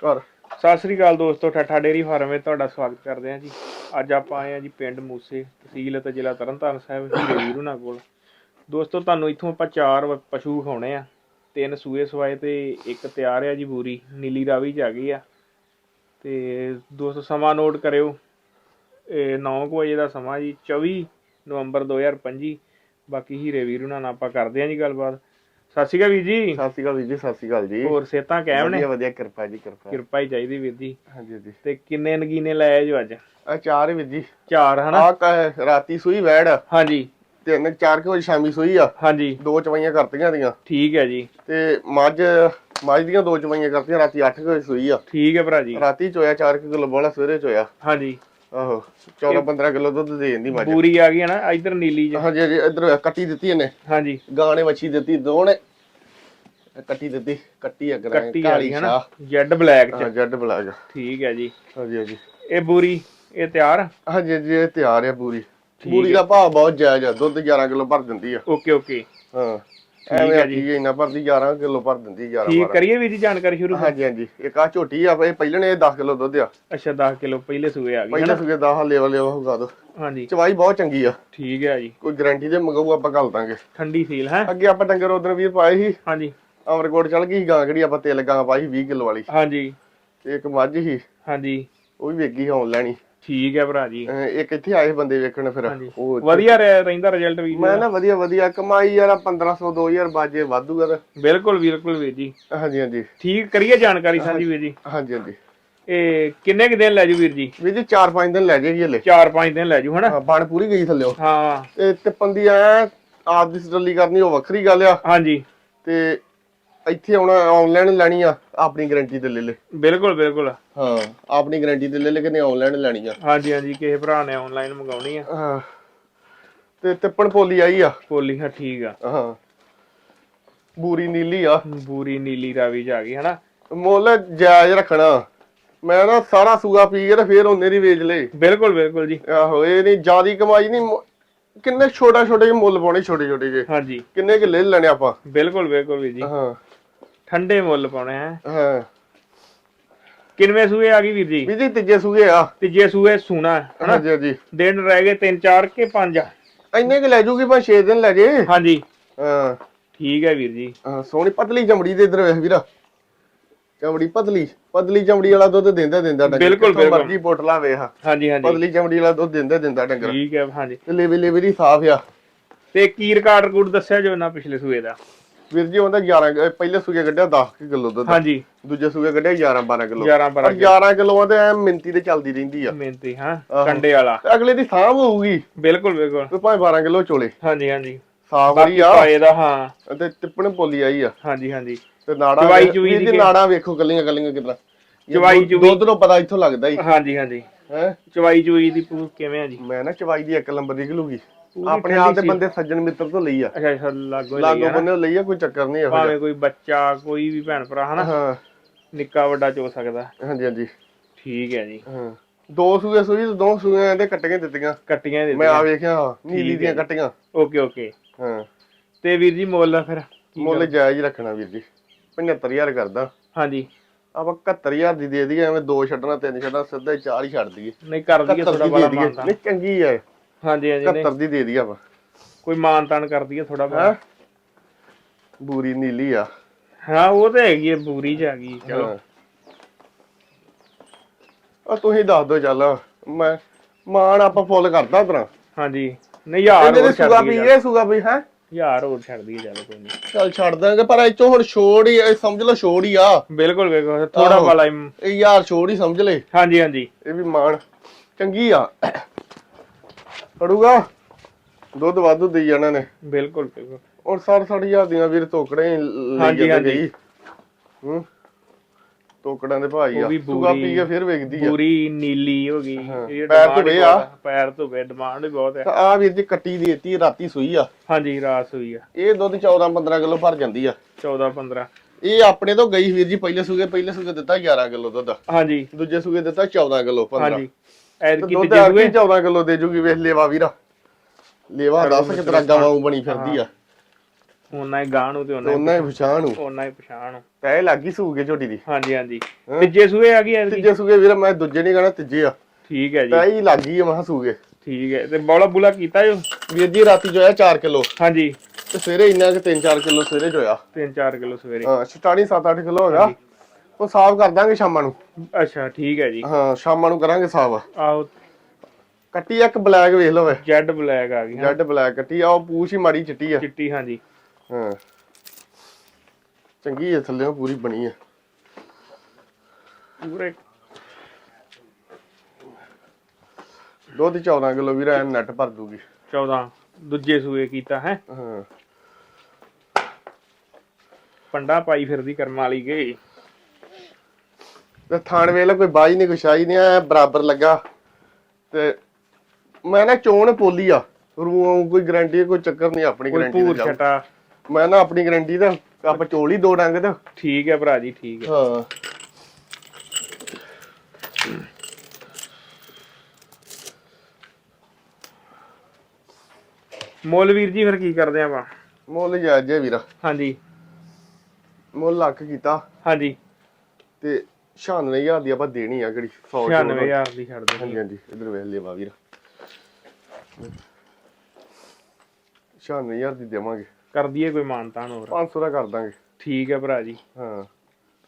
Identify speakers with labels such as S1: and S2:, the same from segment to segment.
S1: ਘਰ।
S2: ਸਤਿ ਸ੍ਰੀ ਅਕਾਲ ਦੋਸਤੋ, ਠੱਠਾ dairy farm ਵਿੱਚ ਤੁਹਾਡਾ ਸਵਾਗਤ ਕਰਦੇ ਹਾਂ ਜੀ। ਅੱਜ ਆਪਾਂ ਆਏ ਹਾਂ ਜੀ ਪਿੰਡ ਮੂਸੇ ਤਹਿਸੀਲ ਅਤੇ ਜ਼ਿਲ੍ਹਾ ਤਰਨਤਾਰਨ ਸਾਹਿਬ, ਹੀਰੇ ਵੀਰ ਕੋਲ। ਦੋਸਤੋ, ਤੁਹਾਨੂੰ ਇੱਥੋਂ ਆਪਾਂ ਚਾਰ ਵ- ਪਸ਼ੂ ਖਾਉਣੇ ਆ। ਤਿੰਨ ਸੂਏ ਸਵਾਏ ਤੇ ਇੱਕ ਤਿਆਰ ਆ ਜੀ ਬੂਰੀ, ਨੀਲੀ ਰਾਵੀ ਚ ਆ ਗਈ ਆ। ਤੇ ਦੋਸਤੋ, ਸਮਾਂ ਨੋਟ ਕਰਿਓ। ਇਹ 9 ਵਜੇ ਦਾ ਸਮਾਂ ਜੀ 24 ਨਵੰਬਰ 2025 ਬਾਕੀ ਹੀਰੇ ਵੀਰ ਉਹਨਾਂ ਨਾਲ ਆਪਾਂ ਕਰਦੇ ਹਾਂ ਜੀ ਗੱਲਬਾਤ। ਸਤਿ ਸ਼੍ਰੀ ਅਕਾਲ ਵੀਰ ਜੀ।
S1: ਸਤਿ ਸ਼੍ਰੀ ਅਕਾਲ ਵੀਰ ਜੀ ਸਤਿ ਸ਼੍ਰੀ ਅਕਾਲ ਜੀ।
S2: ਹੋਰ ਸਿਹਤਾਂ ਕਾਇਮ ਨੇ?
S1: ਵਧੀਆ ਵਧੀਆ ਕਿਰਪਾ ਜੀ ਕਿਰਪਾ।
S2: ਕਿਰਪਾ ਹੀ ਚਾਹੀਦੀ ਵੀਰ ਜੀ।
S1: ਹਾਂਜੀ ਜੀ
S2: ਤੇ ਕਿੰਨੇ ਨਗੀਨੇ ਲਾਏ ਜੋ ਅੱਜ?
S1: ਆ ਚਾਰ ਵੀਰ ਜੀ।
S2: ਚਾਰ ਹਨਾ?
S1: ਆ ਰਾਤੀ ਸੂਈ ਵੈੜ।
S2: ਹਾਂਜੀ।
S1: ਤਿੰਨ ਚਾਰ ਕੁ ਵਜੇ ਸ਼ਾਮੀ ਸੂਈ ਆ।
S2: ਹਾਂਜੀ।
S1: ਦੋ ਚਵਾਈਆਂ ਕਰਤੀਆਂ ਦੀਆਂ।
S2: ਠੀਕ ਹੈ ਜੀ।
S1: ਤੇ ਮੱਝ ਮੱਝ ਦੀਆਂ ਦੋ ਚਵਾਈਆਂ ਕਰਤੀਆਂ ਰਾਤੀ 8 ਵਜੇ ਸੂਈ ਆ।
S2: ਠੀਕ ਹੈ ਭਰਾ ਜੀ।
S1: ਰਾਤੀ ਚੋਇਆ 4 ਕਿਲੋ ਬੋਲਾ ਸਵੇਰੇ ਚੋਇਆ।
S2: ਹਾਂਜੀ।
S1: ਆਹੋ 14 15 ਕਿਲੋ ਦੁੱਧ ਦੇ ਦਿੰਦੀ ਮੱਝ
S2: ਪੂਰੀ ਆ ਗਈ ਹੈ ਨਾ ਇਧਰ ਨੀਲੀ ਜੀ
S1: ਹਾਂਜੀ ਹਾਂਜੀ ਇਧਰ ਕੱਟੀ ਦਿੱਤੀ ਇਹਨੇ।
S2: ਹਾਂਜੀ।
S1: ਗਾਂ ਨੇ ਵੱਛੀ ਦਿੱਤੀ ਦੋ ਨੇ ਕੱਟੀ ਦਿੱਤੀ ਕੱਟੀ ਅਗਰ
S2: ਕੱਟੀ ਆ ਗਈ ਹੈ ਨਾ ਜੈਡ ਬਲੈਕ
S1: ਹਾਂ
S2: ਚ
S1: ਜੱਡ ਬਲਾਜ
S2: ਠੀਕ ਹੈ ਜੀ।
S1: ਹਾਂਜੀ ਹਾਂਜੀ।
S2: ਇਹ ਬੂਰੀ ਇਹ ਤਿਆਰ?
S1: ਹਾਂਜੀ ਹਾਂਜੀ ਇਹ ਤਿਆਰ ਆ ਪੂਰੀ ਪੂਰੀ ਦਾ ਭਾਅ ਬਹੁਤ ਜਾਇਜ਼ ਆ ਦੁੱਧ 11 ਕਿਲੋ ਭਰ ਦਿੰਦੀ ਆ।
S2: Okay okay.
S1: ਹਾਂ।
S2: ਹੈ
S1: ਐਵੇਂ
S2: ਜੀ।
S1: ਇੰਨਾ ਭਰਦੀ 11 ਕਿਲੋ ਭਰ ਦਿੰਦੀ 11
S2: ਠੀਕ
S1: 12
S2: ਕਰੀਏ ਵੀਰ ਜੀ ਜਾਣਕਾਰੀ ਸ਼ੁਰੂ
S1: ਹਾਂਜੀ ਹਾਂਜੀ। ਇੱਕ ਆ ਝੋਟੀ ਆ ਇਹ ਪਹਿਲਣੇ ਇਹ 10 ਕਿਲੋ ਦੁੱਧ ਆ।
S2: ਅੱਛਾ 10 ਕਿਲੋ ਪਹਿਲੇ ਸੂਏ ਆ ਗਈ ਹੈ
S1: ਪਹਿਲੇ
S2: ਨਾ
S1: ਸੁਗੇ 10 ਲੈਵਲ ਲੈਵਲ ਹੋਗਾ ਦੋ
S2: ਹਾਂਜੀ।
S1: ਚਵਾਈ ਬਹੁਤ ਚੰਗੀ ਆ।
S2: ਠੀਕ ਹੈ ਜੀ।
S1: ਕੋਈ ਗਾਰੰਟੀ ਦੇ ਮੰਗਾਊ ਆਪਾਂ ਗੱਲ ਦਾਂਗੇ।
S2: ਠੰਡੀ ਸੀਲ ਹੈ?
S1: ਅੱਗੇ ਆਪਾਂ ਡੰਗਰ ਉਧਰ ਵੀਰ ਪਾਏ ਸੀ।
S2: ਹਾਂਜੀ।
S1: ਅਮਰਕੋਟ ਚਲ ਗਈ ਗਾਂ ਕਿਹੜੀ ਆਪਾਂ ਤਿਲ ਗਾਂ ਪਾਈ ਸੀ 20 ਕਿਲੋ ਵਾਲੀ।
S2: ਹਾਂਜੀ।
S1: ਤੇ ਇੱਕ ਮੱਝ ਸੀ।
S2: ਹਾਂਜੀ।
S1: ਉਹ ਵੀ ਵੇਗੀ ਆਉਣ ਲੈਣੀ
S2: ਠੀਕ ਹੈ ਭਰਾ ਜੀ।
S1: ਅਹ ਇੱਕ ਇੱਥੇ ਆਏ ਬੰਦੇ ਵੇਖਣ ਫਿਰ। ਉਹ
S2: ਵਧੀਆ ਰਿਹਾ- ਰਹਿੰਦਾ ਰਿਜ਼ਲਟ ਵੀ
S1: ਮੈਂ ਨਾ ਵਧੀਆ ਵਧੀਆ। ਕਮਾਈ ਯਾਰ 1500 2000 ਬਾਜੇ ਵਾਧੂਗਾ ਤਾਂ।
S2: ਬਿਲਕੁਲ ਬਿਲਕੁਲ ਵੀਰ ਜੀ।
S1: ਹਾਂਜੀ ਹਾਂਜੀ।
S2: ਠੀਕ ਕਰੀਏ ਜਾਣਕਾਰੀ ਸਾਂਝੀ ਵੀਰ ਜੀ।
S1: ਹਾਂਜੀ ਹਾਂਜੀ।
S2: ਇਹ ਕਿੰਨੇ ਕੁ ਦਿਨ ਲੈ ਜੂ ਵੀਰ ਜੀ?
S1: ਵੀਰ ਜੀ 4-5 ਦਿਨ ਲੈ ਜਾਏਗੀ ਹਲੇ।
S2: 4-5 ਦਿਨ ਲੈ ਜੂ ਹਨਾ?
S1: ਹਾਂ, ਬਣ ਪੂਰੀ ਗਈ ਥੱਲਿਓ
S2: ਹਾਂ।
S1: ਤੇ ਤਿੱਪਣ ਦੀ ਐ ਆਪ ਦੀ ਸਟੱਲੀ ਕਰਨੀ ਉਹ ਵੱਖਰੀ ਗੱਲ ਆ।
S2: ਹਾਂਜੀ।
S1: ਤੇ ਇੱਥੇ ਆਉਣਾ ਆਨਲਾਈਨ ਲੈਣੀ ਆ ਆਪਣੀ ਗਾਰੰਟੀ ਤੇ ਲੈ ਲੈ।
S2: ਬਿਲਕੁਲ ਬਿਲਕੁਲ।
S1: ਹਾਂ ਆਪਣੀ ਗਾਰੰਟੀ ਤੇ ਲੈ ਲੈ ਕਿ ਨਹੀਂ ਆਨਲਾਈਨ ਲੈਣੀ ਆ।
S2: ਹਾਂਜੀ ਹਾਂਜੀ ਕਿਸੇ ਭਰਾ ਨੇ ਆਨਲਾਈਨ ਮੰਗਾਉਣੀ ਆ।
S1: ਹਾਂ। ਤੇ ਤਿੱਪਣ ਪੋਲੀ ਆਈ ਆ।
S2: ਪੋਲੀ ਹਾਂ ਠੀਕ ਆ।
S1: ਹਾਂ। ਬੂਰੀ ਨੀਲੀ ਆ।
S2: ਬੂਰੀ ਨੀਲੀ ਰਾਵੀ ਆ ਗਈ ਹਨਾ?
S1: ਮੁੱਲ ਜਾਇਜ਼ ਰੱਖਣਾ। ਮੈਂ ਨਾ ਸਾਰਾ ਸੂਗਾ ਪੀ ਕੇ ਤੇ ਫੇਰ ਉਹਨੇ ਦੀ ਵੇਚ ਲੇ
S2: ਬਿਲਕੁਲ ਬਿਲਕੁਲ ਜੀ।
S1: ਆਹੋ ਇਹ ਨਹੀਂ ਜਿਆਦੀ ਕਮਾਈ ਨਹੀਂ ਕਿੰਨੇ ਛੋਟਾ ਛੋਟੇ ਜਿਹੇ ਮੁੱਲ ਪਾਉਣੇ ਛੋਟੇ ਛੋਟੇ ਜਿਹੇ।
S2: ਹਾਂਜੀ।
S1: ਕਿੰਨੇ ਕਿ ਲੈ ਲੈਣੇ ਆਪਾਂ।
S2: ਬਿਲਕੁਲ ਬਿਲਕੁਲ ਵੀਰ ਜੀ।
S1: ਹਾਂ।
S2: ਠੰਡੇ ਮੁੱਲ ਪਾਉਣੇ
S1: ਹਾਂ।
S2: ਕਿੰਨਵੇਂ ਸੂਏ ਆ ਗਈ ਵੀਰ ਜੀ?
S1: ਵੀ ਜੀ ਤੀਜੇ ਸੂਗੇ ਆ।
S2: ਤੀਜੇ ਸੂਏ ਸੂਣਾ ਹਨਾ?
S1: ਹਾਂਜੀ ਹਾਂਜੀ।
S2: ਦਿਨ ਰਹਿ ਗਏ 3-4 ਕੇ 5
S1: ਇੰਨੇ ਕਿ ਲੈ ਜੂਗੀ ਭਾਵੇਂ 6 ਦਿਨ ਲੈ ਜੇ।
S2: ਹਾਂਜੀ।
S1: ਹਾਂ।
S2: ਠੀਕ ਹੈ ਵੀਰ ਜੀ।
S1: ਹਾਂ, ਸੋਹਣੀ ਪਤਲੀ ਚਮੜੀ ਦੇ ਇਧਰ ਵੇਖ ਵੀਰਾ। ਚਮੜੀ ਪਤਲੀ ਪਤਲੀ ਚਮੜੀ ਵਾਲਾ ਦੁੱਧ ਦਿੰਦਾ ਦਿੰਦਾ ਡੰਗਰ।
S2: ਬਿਲਕੁਲ, ਬਿਲਕੁਲ।
S1: ਮਰਜ਼ੀ ਬੋਟਲਾ ਵੇਖ।
S2: ਹਾਂਜੀ ਹਾਂਜੀ।
S1: ਪਤਲੀ ਚਮੜੀ ਵਾਲਾ ਦੁੱਧ ਦਿੰਦਾ ਦਿੰਦਾ ਡੰਗਰ।
S2: ਠੀਕ ਹੈ ਹਾਂਜੀ।
S1: ਤੇ ਲੇਵੇ ਲੇਵੇ ਦੀ ਸਾਫ਼ ਆ।
S2: ਤੇ ਕੀ ਰਿਕਾਰਡ ਰਿਕੂਡ ਦੱਸਿਆ ਜੋ ਨਾ ਪਿਛਲੇ ਸੂਏ ਦਾ?
S1: ਵੀਰ ਜੀ ਉਹਦਾ 11 ਕ- ਪਹਿਲੇ ਸੂਗੇ ਕੱਢਿਆ 10 ਕਿਲੋ ਦੁੱਧ।
S2: ਹਾਂਜੀ।
S1: ਦੂਜੇ ਸੂਗੇ ਕੱਢਿਆ 11 12 ਕਿਲੋ।
S2: 11 12
S1: 11 ਕਿਲੋਆਂ ਤੇ ਐ ਮਿੰਤੀ ਤੇ ਚੱਲਦੀ ਰਹਿੰਦੀ ਆ।
S2: ਮਿਹਨਤੀ ਹਾਂ। ਕੰਡੇ ਵਾਲਾ।
S1: ਅਗਲੇ ਦੀ ਸਾਂਭ ਹੋਊਗੀ।
S2: ਬਿਲਕੁਲ ਬਿਲਕੁਲ।
S1: ਤੇ ਭਾਵੇਂ 12 ਕਿਲੋ ਚੋਲੇ।
S2: ਹਾਂਜੀ ਹਾਂਜੀ।
S1: ਸਾਫ਼ ਵਾਲੀ ਆ।
S2: ਪਾਏ ਦਾ ਹਾਂ।
S1: ਤੇ ਟਿੱਪਣ ਪੋਲੀ ਆਈ ਆ।
S2: ਹਾਂਜੀ ਹਾਂਜੀ।
S1: ਤੇ ਨਾੜਾ
S2: ਚਵਾਈ ਚੂਈ
S1: ਵੀਰ
S2: ਦੀ
S1: ਨਾੜਾ ਵੇਖੋ ਕੱਲੀਆਂ ਕੱਲੀਆਂ ਕਿਦਾਂ
S2: ਚਵਾਈ ਚੂਈ-
S1: ਦੁੱਧ ਨੂੰ ਪਤਾ ਇੱਥੋਂ ਲੱਗਦਾ ਹੀ
S2: ਹਾਂਜੀ ਹਾਂਜੀ।
S1: ਹੈ?
S2: ਚਵਾਈ ਚੂਈ ਦੀ ਪੂਰ ਕਿਵੇਂ ਆ ਜੀ?
S1: ਮੈਂ ਨਾ ਚਵਾਈ ਦੀ ਇੱਕ ਨੰਬਰ ਨਿਕਲੂਗੀ।
S2: ਪੂਰੀ
S1: ਆਪਣੇ ਆਪ ਦੇ। ਬੰਦੇ ਸੱਜਣ ਮਿੱਤਰ ਤੋਂ ਲਈ ਆ।
S2: ਅੱਛਾ ਅੱਛਾ ਲਾਗੋ
S1: ਲਾਗੋ
S2: ਲਈ ਆ
S1: ਲਈ ਕੋਈ ਚੱਕਰ ਨਹੀਂ ਇਹੋ
S2: ਭਾਵੇਂ ਕੋਈ ਬੱਚਾ ਕੋਈ ਵੀ ਭੈਣ ਭਰਾ ਹਨਾ?
S1: ਹਾਂ।
S2: ਨਿੱਕਾ ਵੱਡਾ ਚੋ ਸਕਦਾ।
S1: ਹਾਂਜੀ ਹਾਂਜੀ।
S2: ਠੀਕ ਹੈ ਜੀ।
S1: ਹਾਂ। ਦੋ ਸੂਏ ਸੂਈ ਦੋ ਸੂਏ ਦੇ ਕੱਟੀਆਂ ਦਿੱਤੀਆਂ।
S2: ਕੱਟੀਆਂ ਦੇ
S1: ਮੈਂ ਆ ਵੇਖਿਆ ਨੀਲੀ ਦੀਆਂ। ਕੱਟੀਆਂ।
S2: Okay okay.
S1: ਹਾਂ।
S2: ਤੇ ਵੀਰ ਜੀ ਮੁੱਲ ਫਿਰ
S1: ਮੁੱਲ ਜਾਇਜ਼ ਰੱਖਣਾ ਵੀਰ ਜੀ। 75000 ਕਰਦਾ।
S2: ਹਾਂਜੀ।
S1: ਆਪਾਂ 71000 ਦੀ ਦੇ ਦਈਏ ਐਵੇਂ ਦੋ ਛੱਡਣਾ ਤਿੰਨ ਛੱਡਣਾ ਸਿੱਧਾ ਹੀ ਚਾਰ ਹੀ ਛੱਡ ਦਈਏ।
S2: ਨਹੀਂ ਕਰ ਦਈਏ
S1: 71
S2: ਥੋੜਾ ਬੜਾ
S1: ਨਹੀਂ ਚੰਗੀ ਹੈ
S2: ਹਾਂਜੀ ਹਾਂਜੀ ਨਹੀਂ।
S1: 71 ਦੀ ਦੇ ਦਈਏ ਆਪਾਂ।
S2: ਕੋਈ ਮਾਨਤਾਨ ਕਰ ਦਈਏ ਥੋੜਾ
S1: ਹੈ?
S2: ਬੜਾ
S1: ਬੂਰੀ ਨੀਲੀ ਆ।
S2: ਹਾਂ ਉਹ ਤਾਂ ਹੈਗੀ ਹੈ ਪੂਰੀ ਚ ਆ ਗਈ ਚਲੋ।
S1: ਆ ਤੁਸੀਂ ਦੱਸ ਦਿਓ ਚੱਲ। ਮੈਂ ਮਾਨ ਆਪਾਂ ਫੁੱਲ ਕਰਦਾ ਤਰਾ
S2: ਹਾਂਜੀ। ਨਹੀਂ ਯਾਰ
S1: ਇਹਦੇ
S2: ਹੋਰ
S1: ਸੁਗਾ
S2: ਛੱਡ
S1: ਪੀ
S2: ਦਈਏ
S1: ਇਹ ਸੁਗਾ ਪੀ ਹੈ?
S2: ਯਾਰ ਹੋਰ ਛੱਡ ਦਈਏ ਚੱਲ ਕੋਈ ਨਹੀਂ।
S1: ਚੱਲ ਛੱਡ ਦਾਂਗੇ ਪਰ ਇਹ ਚੋਂ ਹੁਣ ਛੋੜ ਹੀ ਇਹ ਸਮਝ ਲਓ ਛੋੜ ਹੀ ਆ।
S2: ਬਿਲਕੁਲ ਬਿਲਕੁਲ। ਥੋੜਾ
S1: ਆਹੋ। ਇਹ ਯਾਰ ਛੋੜ ਹੀ ਸਮਝ ਲੈ
S2: ਹਾਂਜੀ ਹਾਂਜੀ।
S1: ਇਹ ਵੀ ਮਾਨ ਚੰਗੀ ਆ। ਫੜੂਗਾ? ਦੁੱਧ ਵਾਧੂ ਦੇਈ ਜਾਣਾ ਨੇ।
S2: ਬਿਲਕੁਲ ਬਿਲਕੁਲ।
S1: ਹੁਣ 60 ਹਜ਼ਾਰ ਦੀਆਂ ਵੀਰ ਤੋਕੜੇ ਹੀ ਲਈ
S2: ਹਾਂਜੀ,
S1: ਜਾਂਦੇ
S2: ਹਾਂਜੀ।
S1: ਗਈ ਹੂੰ? ਤੋਕੜਾਂ ਦੇ ਭਾਈ
S2: ਉਹ
S1: ਆ।
S2: ਵੀ
S1: ਸੁਗਾ ਪੀ ਕੇ ਫਿਰ ਵੇਖਦੀ ਆ।
S2: ਪੂਰੀ ਨੀਲੀ ਹੋ ਗਈ।
S1: ਹਾਂ, ਪੈਰ
S2: demand
S1: ਧੁੱਪੇ ਆ।
S2: ਪੈਰ ਤੋਂ ਵੇ ਡਿਮਾਂਡ ਵੀ ਬਹੁਤ ਹੈ
S1: ਤਾਂ ਆ ਵੀਰ ਜੀ ਕੱਟੀ ਦੇਤੀ ਰਾਤੀ ਸੂਈ ਆ।
S2: ਹਾਂਜੀ ਰਾਸ ਹੋਈ ਆ।
S1: ਇਹ ਦੁੱਧ 14 15 ਕਿਲੋ ਭਰ ਜਾਂਦੀ ਆ।
S2: 14 15
S1: ਇਹ ਆਪਣੇ ਤੋਂ ਗਈ ਵੀਰ ਜੀ ਪਹਿਲੇ ਸੂਗੇ ਪਹਿਲੇ ਸੂਗੇ ਦਿੱਤਾ 11 ਕਿਲੋ ਦੁੱਧ।
S2: ਹਾਂਜੀ।
S1: ਦੂਜੇ ਸੂਗੇ ਦਿੱਤਾ 14 ਕਿਲੋ 15
S2: ਹਾਂਜੀ। ਐਦ
S1: ਤੇ
S2: ਸੂਏ
S1: 14 ਕਿਲੋ ਦੇ ਜੂਗੀ ਵੇਖ ਲੇਵਾ ਵੀਰਾ। ਲੇਵਾ ਦੱਸ ਕਿ ਤਰ੍ਹਾਂ ਗਾਵਾਂ ਬਣੀ ਫਿਰਦੀ ਆ।
S2: ਉਹਨਾਂ ਹੀ ਗਾਂ ਨੂੰ ਤੇ ਉਹਨਾਂ
S1: ਹੀ ਪਛਾਣ। ਨੂੰ।
S2: ਉਹਨਾਂ ਹੀ ਪਛਾਣ ਨੂੰ।
S1: ਤੈ ਲੱਗੀ ਸੂਗੇ ਝੋਟੀ ਦੀ।
S2: ਹਾਂਜੀ ਹਾਂਜੀ? ਤੀਜੇ ਸੂਏ ਆ ਗਈ ਐਤਕੀ?
S1: ਤੀਜੇ ਸੂਗੇ ਵੀਰ ਮੈਂ ਦੂਜੇ ਨਹੀਂ ਕਹਣਾ ਤੀਜੇ ਆ।
S2: ਠੀਕ ਹੈ ਜੀ।
S1: ਤੈ ਹੀ ਲੱਗੀ ਆ ਮਹਾ ਸੂਗੇ
S2: ਠੀਕ ਹੈ। ਤੇ ਬੌਲਾ ਬੁਲਾ ਕੀਤਾ ਜੋ
S1: ਵੀਰ ਜੀ ਰਾਤੀ ਜੋ ਹੈ 4 ਕਿਲੋ।
S2: ਹਾਂਜੀ।
S1: ਤੇ ਸਵੇਰੇ ਇੰਨਾ ਕਿ 3-4 ਕਿਲੋ ਸਵੇਰੇ ਜੋਇਆ।
S2: 3-4 ਕਿਲੋ ਸਵੇਰੇ।
S1: ਹਾਂ ਛਟਾਣੀ 7-8 ਕਿਲੋ ਹੈਗਾ ਉਹ ਸਾਫ਼ ਕਰ ਦਾਂਗੇ ਸ਼ਾਮਾਂ ਨੂੰ।
S2: ਅੱਛਾ ਠੀਕ ਹੈ ਜੀ।
S1: ਹਾਂ ਸ਼ਾਮਾਂ ਨੂੰ ਕਰਾਂਗੇ ਸਾਫ਼।
S2: ਆਓ।
S1: ਕੱਟੀ ਇੱਕ ਬਲੈਕ ਵੇਖ ਲਓ ਵੇ।
S2: ਜੈਡ ਬਲੈਕ ਆ ਗਈ ਹਾਂ।
S1: ਜੈਡ ਬਲੈਕ ਕੱਟੀ ਆ ਉਹ ਪੂਛ ਹੀ ਮਾੜੀ ਚਿੱਟੀ ਆ।
S2: ਚਿੱਟੀ ਹਾਂਜੀ
S1: ਹਾਂ। ਚੰਗੀ ਹੈ ਥੱਲੇ ਪੂਰੀ ਬਣੀ ਆ।
S2: ਪੂਰੇ
S1: ਦੁੱਧ 14 ਕਿਲੋ ਵੀਰ ਐਨ ਨੈਟ ਭਰ ਦੂਗੀ।
S2: 14 ਦੂਜੇ ਸੂਏ ਕੀਤਾ ਹੈ।
S1: ਹਾਂ।
S2: ਪੰਡਾ ਪਾਈ ਫਿਰਦੀ ਕਰਮ ਵਾਲੀ ਗਈ
S1: ਤੇ ਥਾਣ ਵੇਲੇ ਕੋਈ ਬਾਈ ਨਹੀਂ ਕੋਈ ਸ਼ਾਈ ਨਹੀਂ ਆ ਬਰਾਬਰ ਲੱਗਾ। ਤੇ ਮੈਂ ਨਾ ਚੋਣ ਪੋਲੀ ਆ। ਰੂ ਕੋਈ ਗਾਰੰਟੀ ਕੋਈ ਚੱਕਰ ਨਹੀਂ ਆਪਣੀ
S2: ਕੋਈ
S1: ਗਾਰੰਟੀ ਤੇ ਜਾਓ।
S2: ਛਟਾ।
S1: ਮੈਂ ਨਾ ਆਪਣੀ ਗਾਰੰਟੀ ਤੇ ਆਪਾਂ ਚੋਲ ਹੀ ਦੋ ਡੰਗ ਤੇ।
S2: ਠੀਕ ਹੈ ਭਰਾ ਜੀ ਠੀਕ ਹੈ
S1: ਹਾਂ।
S2: ਮੁੱਲ ਵੀਰ ਜੀ ਫਿਰ ਕੀ ਕਰਦੇ ਆਪਾਂ?
S1: ਮੁੱਲ ਜਾਇਜ਼ ਜੇ ਵੀਰਾ।
S2: ਹਾਂਜੀ।
S1: ਮੁੱਲ ਲੱਖ ਕੀਤਾ।
S2: ਹਾਂਜੀ।
S1: ਤੇ 96000 ਦੀ ਆਪਾਂ ਦੇਣੀ ਆ ਕਿਹੜੀ 100 ਚੋਲ।
S2: 96000 ਦੀ ਛੱਡ ਦੇ
S1: ਹਾਂਜੀ ਹਾਂਜੀ ਇਧਰ ਵੇਖ ਲਿਆ ਵੀਰ 96000 ਦੀ ਦੇਵਾਂਗੇ।
S2: ਕਰ ਦਈਏ ਕੋਈ ਮਾਨਤਾਨ ਹੋਰ।
S1: 500 ਦਾ ਕਰ ਦਾਂਗੇ।
S2: ਠੀਕ ਹੈ ਭਰਾ ਜੀ।
S1: ਹਾਂ।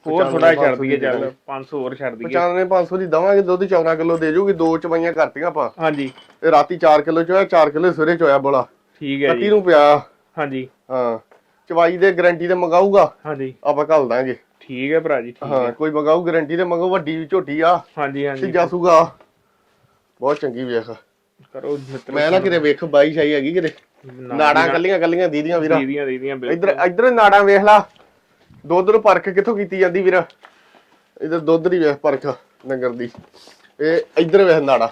S2: ਹੋਰ ਥੋੜਾ ਛੱਡ
S1: 95
S2: ਦਈਏ ਚੱਲ
S1: ਦੀ
S2: 500 ਹੋਰ ਛੱਡ ਦਈਏ।
S1: 95 500 ਦੀ ਦਵਾਂਗੇ ਦੁੱਧ 14 ਕਿਲੋ ਦੇ ਜੂਗੀ ਦੋ ਚਵਾਈਆਂ ਕਰਤੀਆਂ ਆਪਾਂ।
S2: ਹਾਂਜੀ।
S1: ਤੇ ਰਾਤੀ 4 ਕਿਲੋ ਚੋਇਆ 4 ਕਿਲੋ ਸਵੇਰੇ ਚੋਇਆ ਬੋਲਾ।
S2: ਠੀਕ ਹੈ ਜੀ।
S1: ਨੂੰ ਪਿਆ।
S2: ਹਾਂਜੀ।
S1: ਹਾਂ। ਚਵਾਈ ਦੇ ਗਾਰੰਟੀ ਤੇ ਮੰਗਾਊਗਾ।
S2: ਹਾਂਜੀ।
S1: ਆਪਾਂ ਘੱਲ ਦਾਂਗੇ।
S2: ਠੀਕ ਹੈ ਭਰਾ ਜੀ ਠੀਕ
S1: ਹਾਂ
S2: ਹੈ।
S1: ਕੋਈ ਮੰਗਾਊ ਗਾਰੰਟੀ ਤੇ ਮੰਗਾਊ ਵੱਡੀ ਝੋਟੀ ਆ।
S2: ਹਾਂਜੀ
S1: ਤੇ
S2: ਹਾਂਜੀ
S1: ਜਾਸੂਗਾ ਬਹੁਤ ਚੰਗੀ ਵੇਖ।
S2: ਕਰੋ ਜਿੱਤਰ
S1: ਮੈਂ ਨਾ ਕਿਤੇ ਵੇਖ ਬਾਈ ਸ਼ਾਈ ਹੈਗੀ ਕਿਤੇ। ਨਾੜਾਂ ਕੱਲੀਆਂ ਕੱਲੀਆਂ ਦੀਦੀਆਂ ਵੀਰਾ।
S2: ਦੀਦੀਆਂ ਦੀਦੀਆਂ ਬਿਲਕੁਲ।
S1: ਇੱਧਰ ਇੱਧਰ ਨਾੜਾਂ ਵੇਖ ਲਾ। ਦੁੱਧ ਨੂੰ ਪਰਖ ਕਿੱਥੋਂ ਕੀਤੀ ਜਾਂਦੀ ਵੀਰਾ? ਇੱਧਰ ਦੁੱਧ ਦੀ ਵੇਖ ਪਰਖ ਨਗਰ ਦੀ। ਇਹ ਇੱਧਰ ਵੇਖ ਨਾੜਾਂ।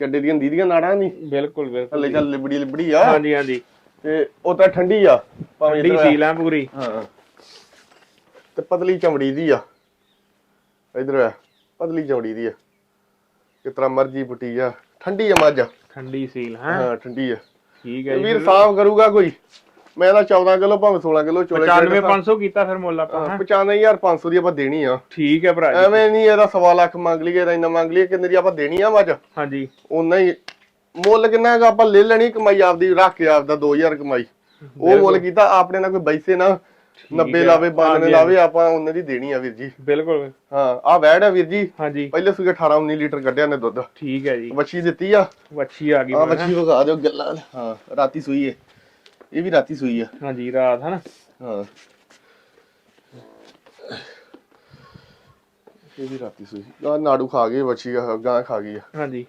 S1: ਚੱਡੇ ਦੀਆਂ ਦੀਦੀਆਂ ਨਾੜਾਂ ਨਹੀਂ।
S2: ਬਿਲਕੁਲ ਬਿਲਕੁਲ
S1: ਹਲੇ ਚੱਲ ਲਿਬੜੀ ਲਿਬੜੀ ਆ।
S2: ਹਾਂਜੀ ਹਾਂਜੀ।
S1: ਤੇ ਉਹ ਤਾਂ ਠੰਡੀ ਆ। ਭਾਵੇਂ
S2: ਡੀ
S1: ਇੱਧਰ
S2: ਸੀਲ ਆ ਪੂਰੀ।
S1: ਹਾਂ। ਤੇ ਪਤਲੀ ਚਮੜੀ ਦੀ ਆ। ਇੱਧਰ ਵੇਖ ਪਤਲੀ ਚਮੜੀ ਦੀ ਆ। ਕਿਸ ਤਰ੍ਹਾਂ ਮਰਜ਼ੀ ਪੁੱਟੀ ਆ। ਠੰਡੀ ਆ ਮੱਝ।
S2: ਠੰਡੀ ਸੀਲ ਹੈ?
S1: ਹਾਂ ਠੰਡੀ ਆ।
S2: ਠੀਕ ਹੈ ਜੀ
S1: ਵੀਰ ਸਾਫ਼ ਕਰੂਗਾ ਕੋਈ? ਮੈਂ ਤਾਂ 14 ਕਿਲੋ ਭਾਵੇਂ 16 ਕਿਲੋ ਚੋਲੇ
S2: 95500 ਕੀਤਾ ਫਿਰ ਮੁੱਲ ਆਪਾਂ ਹੈਂ?
S1: 95500 ਦੀ ਆਪਾਂ ਦੇਣੀ ਆ।
S2: ਠੀਕ ਹੈ ਭਰਾ ਜੀ।
S1: ਐਵੇਂ ਨਹੀਂ ਇਹਦਾ ਸਵਾ ਲੱਖ ਮੰਗ ਲਈਏ ਤਾਂ ਇੰਨਾ ਮੰਗ ਲਈਏ ਕਿੰਨੇ ਦੀ ਆਪਾਂ ਦੇਣੀ ਆ ਮੱਝ?
S2: ਹਾਂਜੀ।
S1: ਉਨਾ ਹੀ। ਮੁੱਲ ਕਿੰਨਾ ਹੈਗਾ? ਆਪਾਂ ਲੈ ਲੈਣੀ ਕਮਾਈ ਆਪਦੀ ਰੱਖ ਕੇ ਆਪਦਾ 2000 ਕਮਾਈ। ਉਹ ਮੁੱਲ ਕੀਤਾ ਆਪਣੇ ਨਾਲ ਕੋਈ ਬੈਸੇ ਨਾ। 90
S2: ਹੈ।
S1: ਲਾਵੇ 92
S2: ਹਾਂਜੀ,
S1: ਲਾਵੇ ਆਪਾਂ ਉਹਨਾਂ ਦੀ ਦੇਣੀ ਆ ਵੀਰ ਜੀ।
S2: ਬਿਲਕੁਲ।
S1: ਹਾਂ ਆ ਵੈੜ ਆ ਵੀਰ ਜੀ।
S2: ਹਾਂਜੀ।
S1: ਪਹਿਲੇ ਸੂਏ 18 19 ਲੀਟਰ ਕੱਢਿਆ ਨੇ ਦੁੱਧ।
S2: ਠੀਕ ਹੈ ਜੀ।
S1: ਵੱਛੀ ਦਿੱਤੀ ਆ।
S2: ਵੱਛੀ ਆ ਗਈ
S1: ਆ
S2: ਮਗਰ,
S1: ਵੱਛੀ ਵਿਖਾ ਦਿਓ ਗੱਲਾਂ ਹਾਂ ਰਾਤੀ ਸੂਈ ਹੈ ਇਹ ਵੀ ਰਾਤੀ ਸੂਈ ਆ।
S2: ਹਾਂਜੀ ਰਾਤ ਹਨਾ?
S1: ਹਾਂ। ਇਹ ਵੀ ਰਾਤੀ ਸੂਈ। ਆ ਨਾੜੂ ਖਾ ਗਈ ਵੱਛੀ ਆ, ਗਾਂ ਖਾ ਗਈ ਆ।
S2: ਹਾਂਜੀ।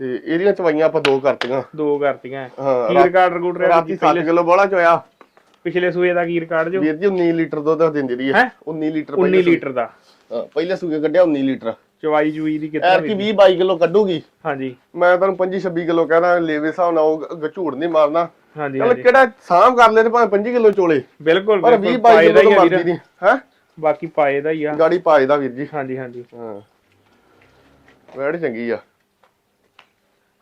S1: ਤੇ ਇਹਦੀਆਂ ਚਵਾਈਆਂ ਆਪਾਂ ਦੋ ਕਰਤੀਆਂ।
S2: ਦੋ ਕਰਤੀਆਂ।
S1: ਹਾਂ
S2: ਰਿਕਾਰਡ
S1: ਰਾਤੀ 7 ਕਿਲੋ ਬੋਲਾ ਚੋਇਆ।
S2: ਪਿਛਲੇ ਸੂਏ ਦਾ ਕੀ ਰਿਕਾਰਡ ਜੋ
S1: ਵੀਰ ਜੀ 19 ਲੀਟਰ ਦੁੱਧ ਦਿੰਦੀ ਰਹੀ ਹੈ?
S2: ਹੈਂ?
S1: 19 ਲੀਟਰ
S2: 19
S1: ਪਹਿਲੇ ਸੂਏ-
S2: ਲੀਟਰ ਦਾ।
S1: ਪਹਿਲੇ ਸੂਏ ਕੱਢਿਆ 19 ਲੀਟਰ।
S2: ਚਵਾਈ ਚੂਈ ਦੀ ਕਿੱਥੇ
S1: ਐਰ ਕੀ 20 22 ਕਿਲੋ ਕੱਢੂਗੀ।
S2: ਹਾਂਜੀ।
S1: ਮੈਂ ਤੁਹਾਨੂੰ 25 26 ਕਿਲੋ ਕਹਿੰਦਾ ਲੇਵੇ ਹਿਸਾਬ ਨਾਲ ਉਹ ਝੂੜ ਨਹੀਂ ਮਾਰਨਾ।
S2: ਹਾਂਜੀ
S1: ਚਲ ਕਿਹੜਾ ਸਾਂਭ ਕਰ ਲੈ ਤੇ ਭਾਵੇਂ 25 ਕਿਲੋ ਚੋਲੇ।
S2: ਬਿਲਕੁਲ
S1: ਪਰ 20
S2: ਬਿਲਕੁਲ
S1: 22
S2: ਪਾਏ ਦਾ
S1: ਕਿਲੋ ਮਰਦੀ ਨਹੀਂ ਹੈ?
S2: ਬਾਕੀ ਪਾਏ ਦਾ ਹੀ ਆ।
S1: ਗਾੜੀ ਪਾਏ ਦਾ ਵੀਰ ਜੀ।
S2: ਹਾਂਜੀ ਹਾਂਜੀ।
S1: ਹਾਂ। ਵੈੜ ਚੰਗੀ ਆ।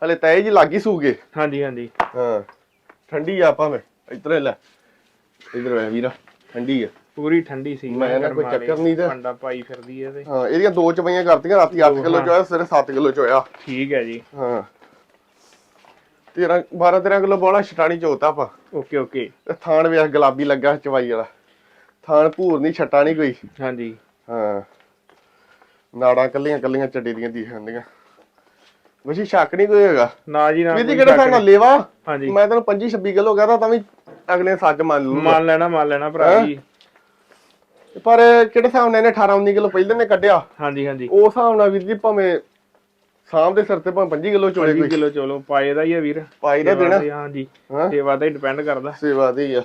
S1: ਹਲੇ ਤੈ ਜੀ ਲੱਗੀ ਸੂਗੇ।
S2: ਹਾਂਜੀ ਹਾਂਜੀ।
S1: ਹਾਂ। ਠੰਡੀ ਆ ਭਾਵੇਂ। ਇੱਧਰ ਲੈ। ਇੱਧਰ ਵੇ ਵੀਰਾ ਠੰਡੀ ਆ।
S2: ਪੂਰੀ ਠੰਡੀ ਸੀ
S1: ਮੈਂ ਨਾ ਕੋਈ ਚੱਕਰ ਨਹੀਂ ਤੇ।
S2: ਪੰਡਾ ਪਾਈ ਫਿਰਦੀ ਤੇ।
S1: ਹਾਂ ਇਹਦੀਆਂ ਦੋ ਚਪਈਆਂ ਕਰਤੀਆਂ ਰਾਤੀ 8 ਕਿਲੋ ਚੋਇਆ ਸਵੇਰੇ 7 ਕਿਲੋ ਚੋਇਆ।
S2: ਠੀਕ ਹੈ ਜੀ।
S1: ਹਾਂ। 13 12 13 ਕਿਲੋ ਬੋਲਾ ਛਟਾਣੀ ਚੋਤਾ ਆਪਾਂ।
S2: Okay okay.
S1: ਥਾਣ ਵੇਖ ਗੁਲਾਬੀ ਲੱਗਾ ਚਵਾਈ ਵਾਲਾ। ਥਾਣ ਭੂਰ ਨਹੀਂ ਛੱਟਾ ਨਹੀਂ ਕੋਈ।
S2: ਹਾਂਜੀ।
S1: ਹਾਂ। ਨਾੜਾਂ ਕੱਲੀਆਂ ਕੱਲੀਆਂ ਚੱਡੀ ਦੀਆਂ ਦੀ ਜਾਂਦੀਆਂ। ਵਸ਼ੀ ਸ਼ੱਕ ਨਹੀਂ ਕੋਈ ਹੈਗਾ।
S2: ਨਾ ਜੀ ਨਾ ਕੋਈ
S1: ਕਿਹੜਾ ਸਾਡਾ ਲੇਵਾ?
S2: ਹਾਂਜੀ।
S1: ਮੈਂ ਤੈਨੂੰ 25 26 ਕਿਲੋ ਕਹਦਾ ਤਾਂ ਵੀ ਅਗਲੇ ਸੱਚ ਮੰਨ ਲੂ
S2: ਮੰਨ ਲੈਣਾ ਮੰਨ ਲੈਣਾ ਭਰਾ
S1: ਹੈਂ?
S2: ਜੀ।
S1: ਪਰ ਕਿਹੜੇ ਹਿਸਾਬ ਨਾਲ ਇਹਨੇ 18 19 ਕਿਲੋ ਪਹਿਲੇ ਨੇ ਕੱਢਿਆ?
S2: ਹਾਂਜੀ ਹਾਂਜੀ।
S1: ਉਸ ਹਿਸਾਬ ਨਾਲ ਵੀਰ ਜੀ ਭਾਵੇਂ ਸ਼ਾਮ ਦੇ ਸਿਰ ਤੇ ਭਾਵੇਂ 25 ਕਿਲੋ ਚੋਲੇ
S2: 20
S1: ਕੋਈ।
S2: ਕਿਲੋ ਚਲੋ ਪਾਏ ਦਾ ਹੀ ਆ ਵੀਰ।
S1: ਪਾਈ ਦਾ ਦੇਣਾ।
S2: ਹਾਂਜੀ।
S1: ਹਾਂ?
S2: ਸੇਵਾ ਤੇ ਡਿਪੈਂਡ ਕਰਦਾ।
S1: ਸੇਵਾ ਦੀ ਆ।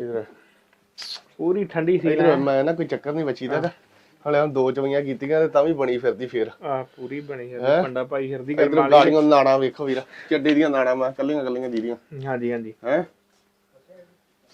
S1: ਇਧਰ।
S2: ਪੂਰੀ ਠੰਡੀ ਸੀ
S1: ਮੈਂ ਨਾ ਕੋਈ ਚੱਕਰ ਨਹੀਂ ਬਚੀ ਦਾ ਹਲੇ ਹੁਣ ਦੋ ਚਵੀਆਂ ਕੀਤੀਆਂ ਤੇ ਤਾਂ ਵੀ ਬਣੀ ਫਿਰਦੀ ਫੇਰ।
S2: ਆ ਪੂਰੀ ਬਣੀ ਹੈ? ਪੰਡਾ ਪਾਈ ਫਿਰਦੀ
S1: ਇਧਰ ਗਾੜੀਆਂ ਨਾੜਾਂ ਵੇਖੋ ਵੀਰ ਚੱਡੇ ਦੀਆਂ ਨਾੜਾਂ ਮੈਂ ਕੱਲੀਆਂ ਕੱਲੀਆਂ ਦੀਦੀਆਂ
S2: ਹਾਂਜੀ ਹਾਂਜੀ।
S1: ਹੈ?